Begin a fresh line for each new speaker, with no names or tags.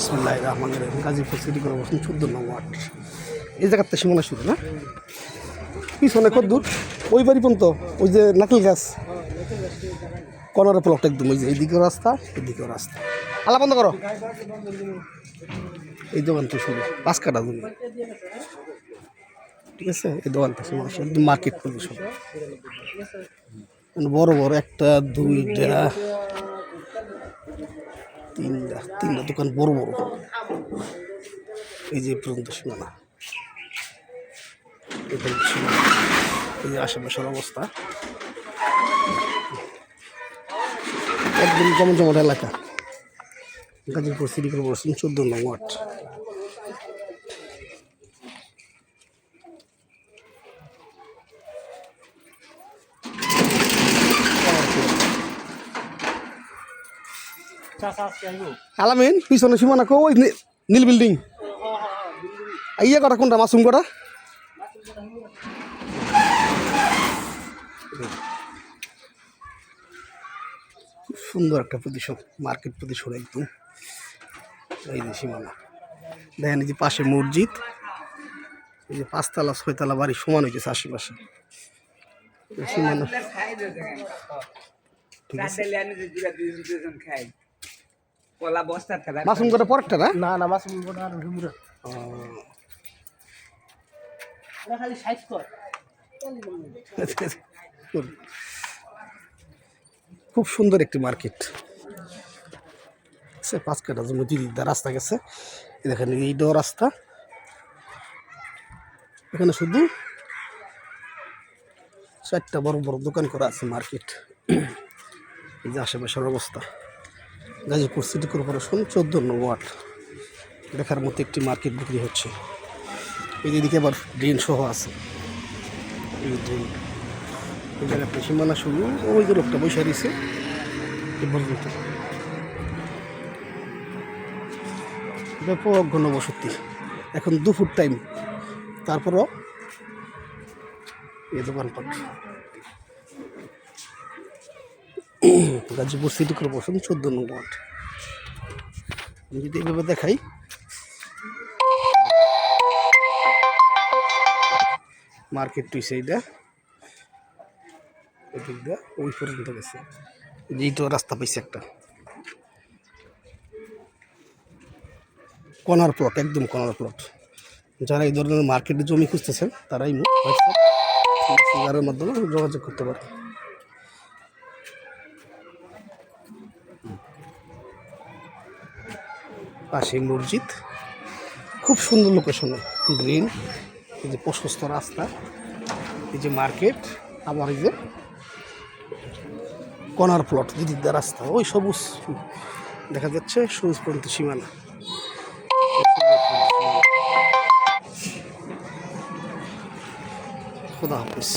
বিসমুল্লাহ রহমান রহিম। গাজীপুর সিটি কর্পোরেশন চোদ্দ নং ওয়ার্ড। এই জায়গাতে সীমানা শুরু, না? পিছনে কত দূর? ওই বাড়ি পর্যন্ত, ওই যে নারকেল গাছ। কর্নারের প্লট একদম, ওই যে এইদিকেও রাস্তা এদিকেও রাস্তা। আলা বন্ধ করো। এই দোকানটা শুরু, পাঁচ কাটা জমি। ঠিক আছে? এই দোকানটা সীমানা শুরু, একদম মার্কেট পজিশন বড় বড়, একটা, দুইটা। তিনটা তিনটা দোকান বড় বড়। এই যে পর্যন্ত সীমানা এই যে আশেপাশের অবস্থা। একদম জমজমট এলাকা। গাজীপুর সিটি কর্পোরেশন চোদ্দ নং ওয়ার্ড। আলামিন, পিছনে সীমানা কো, ওই নীল বিল্ডিং। ইয়ে কটা, কোনটা, মাসুম কটা? সুন্দর একটা পজিশন মার্কেট পজিশন একদম। এই যে সীমানা। দেখেন এই যে পাশে মসজিদ। এই যে পাঁচতলা, ছয়তলা বাড়ি, সমান হয়েছে আশেপাশে। সীমানা। ঠিক আছে?
কলা বস্তা খেলা
মাসুম কটা পরেরটা না?
না না মাসুম মাছ আর ঝুমুরা। খালি সাইজ কর।
খুব সুন্দর একটি মার্কেট। সে পাঁচ কাটা জমি দুই দিক রাস্তা গেছে। এই দেখেন এইটাও রাস্তা। এখানে শুধু চারটা বড় বড় দোকান করা আছে মার্কেট। এই যে আশেপাশের অবস্থা। গাজীপুর সিটি কর্পোরেশন চোদ্দ ওয়ার্ড। দেখার মতো একটি মার্কেট বিক্রি হচ্ছে। এই দিকে আবার ড্রেন সহ আছে। এই ড্রেন। ওই জায়গাতে সীমানা শুরু ওই যে লোকটা এই পর্যন্ত ব্যাপক ঘনবসতি। এখন দুপুর টাইম তারপরও এই দোকানপাট। গাজীপুর সিটি কর্পোরেশন চোদ্দ নম্বর ওয়ার্ড। আমি যদি এইভাবে দেখাই। মার্কেট ওদিক দিয়ে ওই পর্যন্ত গেছে। রাস্তা পাইছে একটা। কর্নার প্লট একদম কর্নার প্লট যারা এই ধরনের মার্কেটে জমি খুঁজতেছেন, তারাই মাধ্যমে যোগাযোগ করতে পারে। পাশে মসজিদ। খুব সুন্দর লোকেশনে গ্রিন এই যে প্রশস্ত রাস্তা, এই যে মার্কেট আবার এই যে কনার প্লট দুদিক দিয়ে রাস্তা, ওই সবুজ। দেখা যাচ্ছে সবুজ পর্যন্ত সীমানা। খোদা হাফিজ।